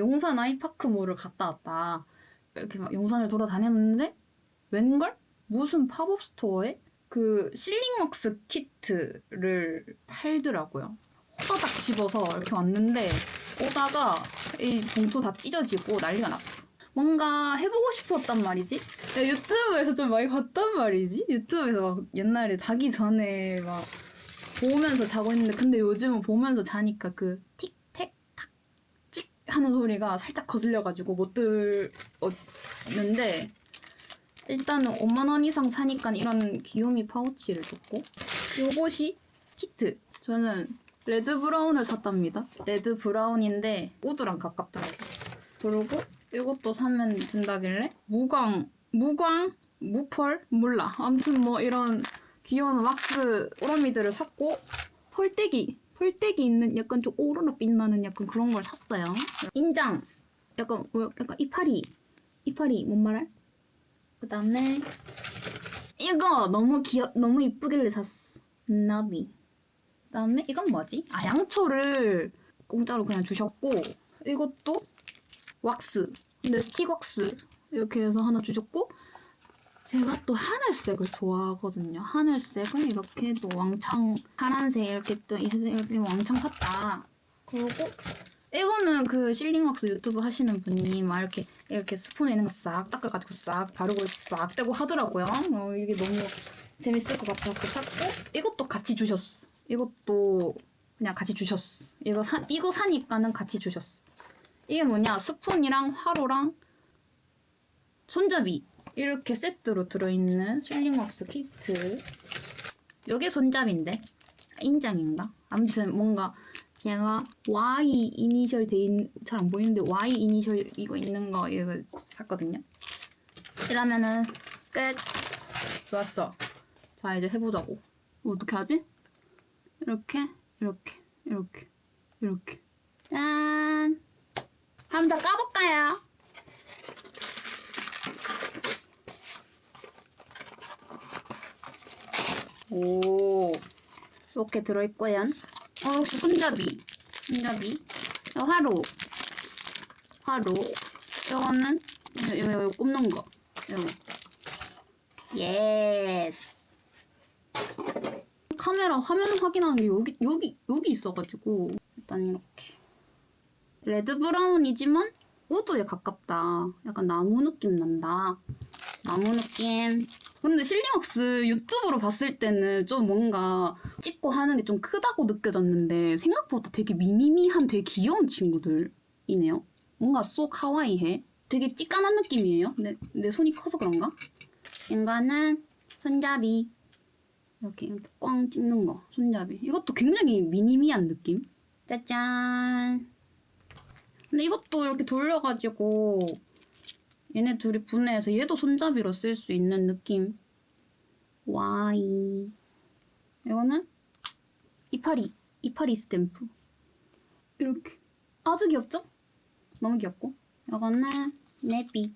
용산 아이파크몰을 갔다 왔다. 이렇게 막 용산을 돌아다녔는데 웬걸? 무슨 팝업 스토어에 그 실링왁스 키트를 팔더라고요. 호다닥 집어서 이렇게 왔는데 오다가 이 봉투 다 찢어지고 난리가 났어. 뭔가 해보고 싶었단 말이지. 야, 유튜브에서 좀 많이 봤단 말이지. 유튜브에서 막 옛날에 자기 전에 막 보면서 자고 있는데 근데 요즘은 보면서 자니까 그 탁찍 하는 소리가 살짝 거슬려가지고 못 들었는데 일단은 5만 원 이상 사니까 이런 귀요미 파우치를 줬고 요것이 키트. 저는 레드 브라운을 샀답니다. 레드 브라운인데 우드랑 가깝더라고요. 그리고 이것도 사면 된다길래 무광 무광 무펄? 몰라. 아무튼 뭐 이런 귀여운 왁스 오라미들을 샀고 펄떼기 펄떼기 있는 약간 좀 오로라 빛나는 약간 그런 걸 샀어요. 인장. 약간 뭐 약간 이파리. 이파리 뭔 말할? 그 다음에 이거 너무 귀여 너무 이쁘길래 샀어 나비. 그 다음에 이건 뭐지? 아 양초를 공짜로 그냥 주셨고 이것도 왁스. 근데 스틱 왁스. 이렇게 해서 하나 주셨고 제가 또 하늘색을 좋아하거든요 하늘색을 이렇게 또 왕창 파란색 이렇게 또 이렇게 왕창 샀다 그리고 이거는 그 실링 왁스 유튜브 하시는 분이 막 이렇게 이렇게 스푼에 있는 거 싹 닦아가지고 싹 바르고 싹 떼고 하더라고요. 어, 이게 너무 재밌을 것 같아서 샀고 이것도 같이 주셨어. 이것도 그냥 같이 주셨어. 이거 사 이거 사니까는 같이 주셨어. 이게 뭐냐 스푼이랑 화로랑 손잡이 이렇게 세트로 들어있는 실링 왁스 키트. 이게 손잡이인데 인장인가? 아무튼 뭔가 제가 Y 이니셜 돼인 잘안 보이는데 Y 이니셜 이거 있는 거 이거 샀거든요. 이러면은 끝. 좋았어. 자 이제 해보자고. 어떻게 하지? 이렇게 이렇게 이렇게 이렇게 짠. 한번 더 까볼까요? 오 이렇게 들어있고요. 어, 역시 손잡이. 손잡이. 이거 화로. 화로. 이거는, 이거, 이거, 이거 꼽는 거. 이거. 예스. 카메라 화면 확인하는 게 여기, 여기, 여기 있어가지고. 일단 이렇게. 레드 브라운이지만, 우드에 가깝다. 약간 나무 느낌 난다. 나무 느낌. 근데 실링왁스 유튜브로 봤을 때는 좀 뭔가 찍고 하는 게 좀 크다고 느껴졌는데 생각보다 되게 미니미한 되게 귀여운 친구들이네요. 뭔가 쏘 카와이해. 되게 찌깐한 느낌이에요. 내, 내 손이 커서 그런가? 이거는 손잡이. 이렇게, 이렇게 꽝 찍는 거. 손잡이. 이것도 굉장히 미니미한 느낌. 짜잔. 근데 이것도 이렇게 돌려가지고 얘네 둘이 분해해서 얘도 손잡이로 쓸 수 있는 느낌. 와이. 이거는 이파리. 이파리 스탬프. 이렇게. 아주 귀엽죠? 너무 귀엽고. 이거는 네비.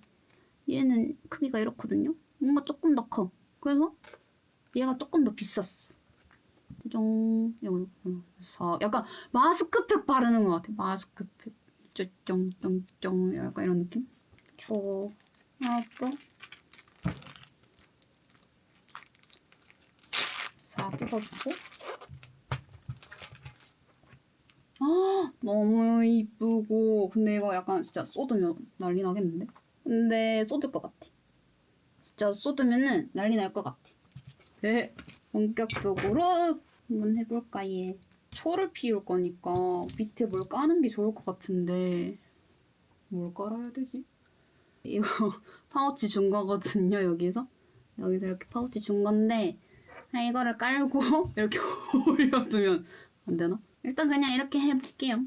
얘는 크기가 이렇거든요. 뭔가 조금 더 커. 그래서 얘가 조금 더 비쌌어. 쫑. 이거. 사. 약간 마스크팩 바르는 것 같아. 마스크팩. 쫑쫑쫑쫑. 약간 이런 느낌? 줘. 하고 사 뜯어주고. 아 너무 이쁘고. 근데 이거 약간 진짜 쏟으면 난리 나겠는데? 근데 쏟을 것 같아. 진짜 쏟으면은 난리 날 것 같아. 네 본격적으로 한번 해볼까 얘. 초를 피울 거니까 밑에 뭘 까는 게 좋을 것 같은데. 뭘 깔아야 되지? 이거 파우치 준 거거든요, 여기서. 여기서 이렇게 파우치 준 건데, 이거를 깔고 이렇게 올려두면 안 되나? 일단 그냥 이렇게 해볼게요.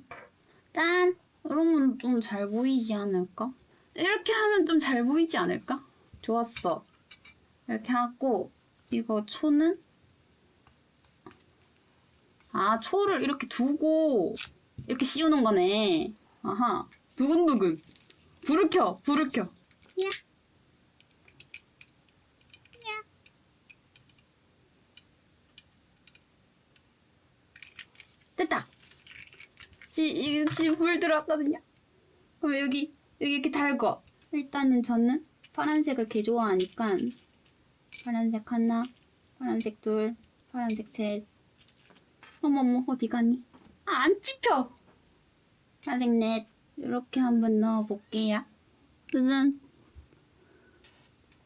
짠! 이러면 좀 잘 보이지 않을까? 이렇게 하면 좀 잘 보이지 않을까? 좋았어. 이렇게 하고, 이거 초는? 아, 초를 이렇게 두고, 이렇게 씌우는 거네. 아하. 두근두근. 불을 켜, 불을 켜. 야. 야. 됐다. 지, 이- 지금 불 들어왔거든요. 그럼 여기 여기 이렇게 달고 일단은 저는 파란색을 개 좋아하니까 파란색 하나, 파란색 둘, 파란색 셋. 어머머 어디 가니? 아, 안 찝혀. 파란색 넷. 이렇게 한번 넣어볼게요. 무슨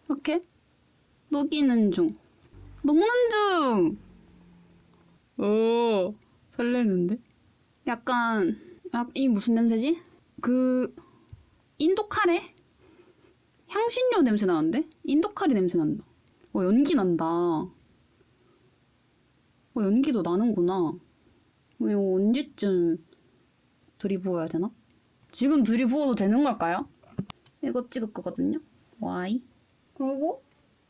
이렇게 녹이는 중. 녹는 중. 오 설레는데? 약간 약, 이 무슨 냄새지? 그 인도 카레? 향신료 냄새 나는데? 인도 카레 냄새 난다. 어 연기 난다. 어 연기도 나는구나. 어, 이거 언제쯤 들이부어야 되나? 지금 들이부어도 되는 걸까요? 이거 찍을 거거든요. Y. 그리고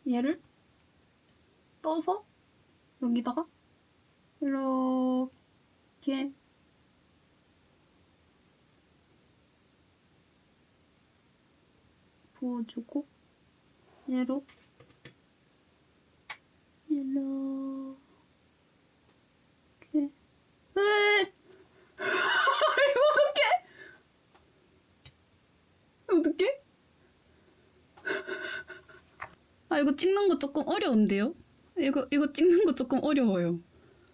얘를 떠서 여기다가 이렇게 부어주고 얘로 이렇게 으이! 이거 어떡해 어떡해? 아 이거 찍는 거 조금 어려운데요? 이거 이거 찍는 거 조금 어려워요.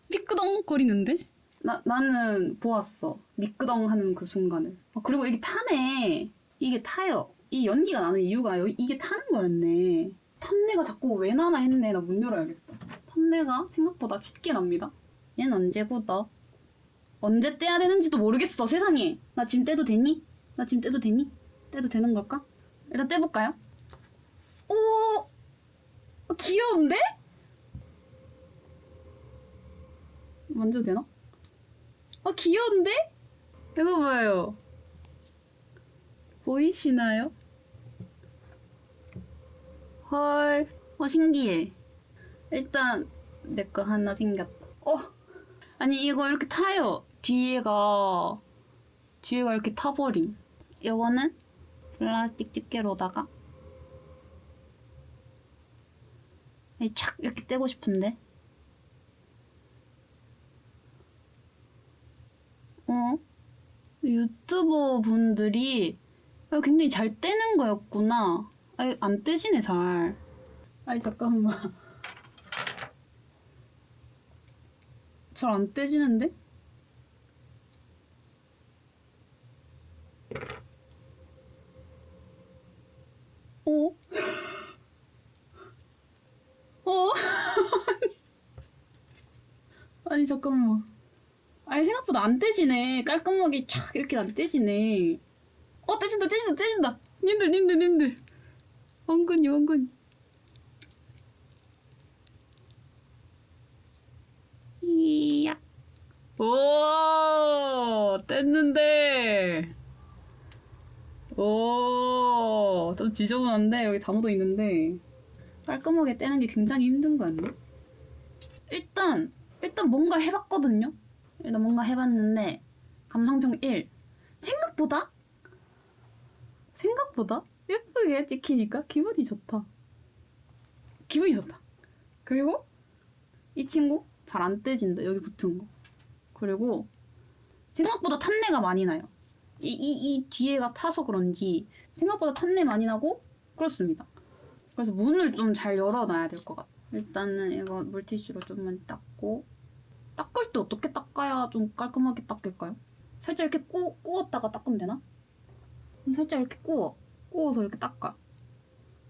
미끄덩 거리는데? 나 나는 보았어. 미끄덩 하는 그 순간을. 아, 그리고 이게 타네. 이게 타요. 이 연기가 나는 이유가 여- 이게 타는 거였네. 탄내가 자꾸 왜 나나 했네. 나 문 열어야겠다. 탄내가 생각보다 짙게 납니다. 얘는 언제 굳어? 언제 떼야 되는지도 모르겠어. 세상에. 나 지금 떼도 되니? 나 지금 떼도 되니? 떼도 되는 걸까? 일단 떼볼까요? 오! 어, 귀여운데? 만져도 되나? 아 귀여운데? 이거 봐요. 보이시나요? 헐, 어 신기해. 일단 내 거 하나 생겼다. 어, 아니 이거 이렇게 타요. 뒤에가 뒤에가 이렇게 타버림. 이거는 플라스틱 집게로다가 이착 이렇게 떼고 싶은데. 어? 유튜버 분들이 굉장히 잘 떼는 거였구나. 아니, 안 떼지네, 잘. 아니, 잠깐만. 잘 안 떼지는데? 오? 어? 아니, 잠깐만. 아니 생각보다 안 떼지네. 깔끔하게 촥 이렇게 안 떼지네. 어 떼진다 떼진다 떼진다. 님들 님들 님들. 원근이 원근이. 이야. 오 뗐는데. 오 좀 지저분한데? 여기 다 묻어 있는데. 깔끔하게 떼는 게 굉장히 힘든 거 아니야? 일단 일단 뭔가 해봤거든요. 일단 뭔가 해봤는데 감상평 1 생각보다? 생각보다? 예쁘게 찍히니까 기분이 좋다. 기분이 좋다. 그리고 이 친구 잘 안 떼진다. 여기 붙은 거. 그리고 생각보다 탄내가 많이 나요 이, 이, 이 뒤에가 타서 그런지 생각보다 탄내 많이 나고 그렇습니다 그래서 문을 좀 잘 열어놔야 될 것 같아 일단은 이거 물티슈로 좀만 닦고 닦을 때 어떻게 닦아야 좀 깔끔하게 닦일까요? 살짝 이렇게 꾸, 꾸었다가 닦으면 되나? 살짝 이렇게 꾸어. 꾸어서 이렇게 닦아.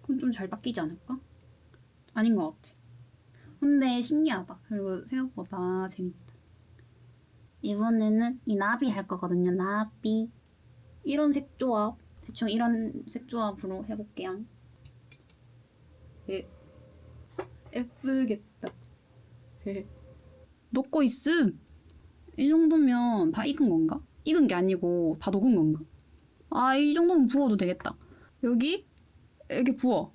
그럼 좀 잘 닦이지 않을까? 아닌 것 같아. 근데 신기하다. 그리고 생각보다 재밌다. 이번에는 이 나비 할 거거든요. 나비. 이런 색 조합. 대충 이런 색 조합으로 해볼게요. 예. 예쁘겠다. 녹고 있음. 이 정도면 다 익은 건가? 익은 게 아니고 다 녹은 건가? 아, 이 정도면 부어도 되겠다. 여기 여기 부어.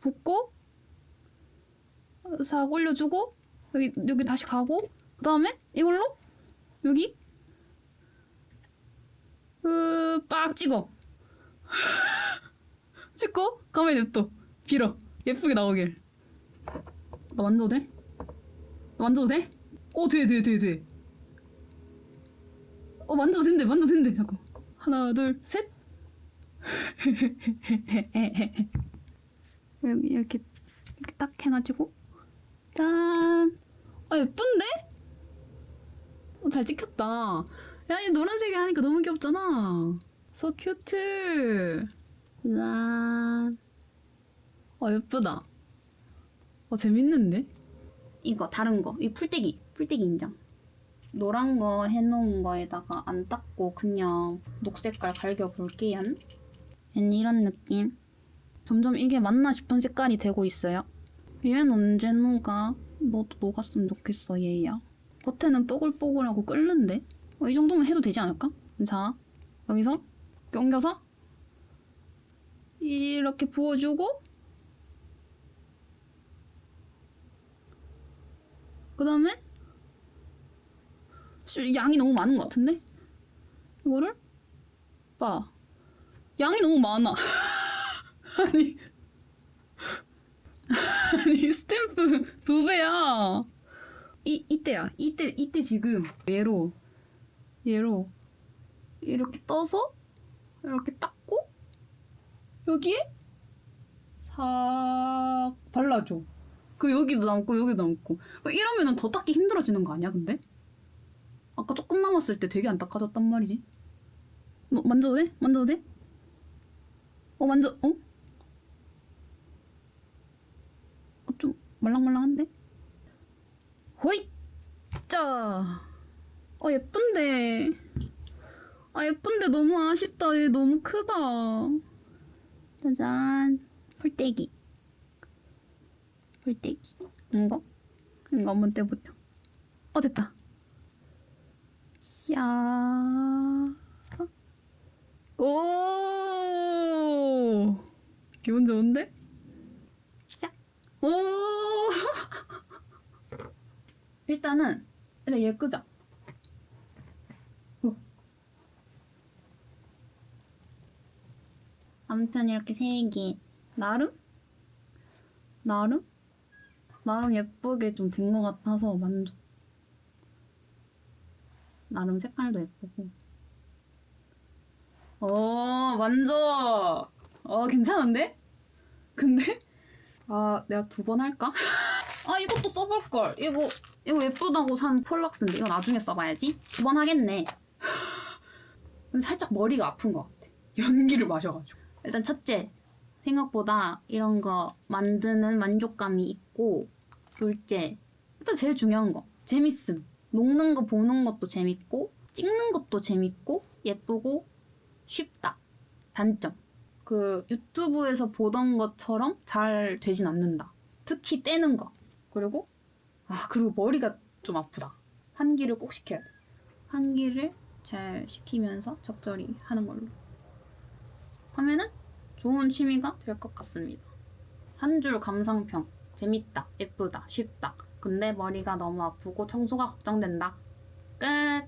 붓고 싹 올려주고 여기 여기 다시 가고 그 다음에 이걸로 여기 으빡 찍어. 찍고 가만히 냅둬. 빌어. 예쁘게 나오길. 나 만져도 돼? 나 만져도 돼? 오, 돼, 돼, 돼, 돼. 어 만져도 된대 만져도 된대 잠깐 하나 둘셋 여기 이렇게 이렇게 딱 해가지고 짠 아 예쁜데? 어, 잘 찍혔다 야 이 노란색이 하니까 너무 귀엽잖아 so cute 짠 어, 예쁘다 어 재밌는데? 이거 다른 거 이 풀떼기 풀떼기 인장 노란 거 해놓은 거에다가 안 닦고 그냥 녹색깔 갈겨볼게요. 얘는 이런 느낌. 점점 이게 맞나 싶은 색깔이 되고 있어요. 얘는 언제 녹아? 너도 녹았으면 좋겠어 얘야. 겉에는 뽀글뽀글하고 끓는데? 어, 이 정도면 해도 되지 않을까? 자, 여기서 껴겨서 이렇게 부어주고 그 다음에 씨, 양이 너무 많은 것 같은데? 이거를 봐 양이 너무 많아 아니 아니 스탬프 두 배야 이 이때야 이때 이때 지금 얘로 얘로 이렇게 떠서 이렇게 닦고 여기에 싹 발라줘 그 여기도 남고 여기도 남고 이러면은 더 닦기 힘들어지는 거 아니야 근데? 아까 조금 남았을 때 되게 안 닦아졌단 말이지. 뭐 만져도 돼? 만져도 돼? 어 만져 어? 어, 좀 말랑말랑한데? 호잇! 짜! 어 예쁜데 아 예쁜데 너무 아쉽다 얘 너무 크다 짜잔 풀떼기 풀떼기 이거? 이거 한번 떼보자 어 됐다 야. 오. 기분 좋은데? 시작. 오. 일단은 일단 얘 끄자. 어. 아무튼 이렇게 세 개. 나름? 나름? 나름 예쁘게 좀 된 것 같아서 만족. 나름 색깔도 예쁘고. 어, 만져. 어, 괜찮은데? 근데? 아, 내가 두 번 할까? 아, 이것도 써볼 걸. 이거, 이거 예쁘다고 산 폴락스인데, 이거 나중에 써봐야지. 두 번 하겠네. 살짝 머리가 아픈 것 같아. 연기를 마셔가지고. 일단 첫째, 생각보다 이런 거 만드는 만족감이 있고, 둘째, 일단 제일 중요한 거, 재밌음. 녹는 거 보는 것도 재밌고 찍는 것도 재밌고 예쁘고 쉽다. 단점. 그 유튜브에서 보던 것처럼 잘 되진 않는다. 특히 떼는 거. 그리고 아 그리고 머리가 좀 아프다. 환기를 꼭 시켜야 돼. 환기를 잘 시키면서 적절히 하는 걸로 하면은 좋은 취미가 될 것 같습니다. 한 줄 감상평. 재밌다, 예쁘다, 쉽다. 근데 머리가 너무 아프고 청소가 걱정된다. 끝.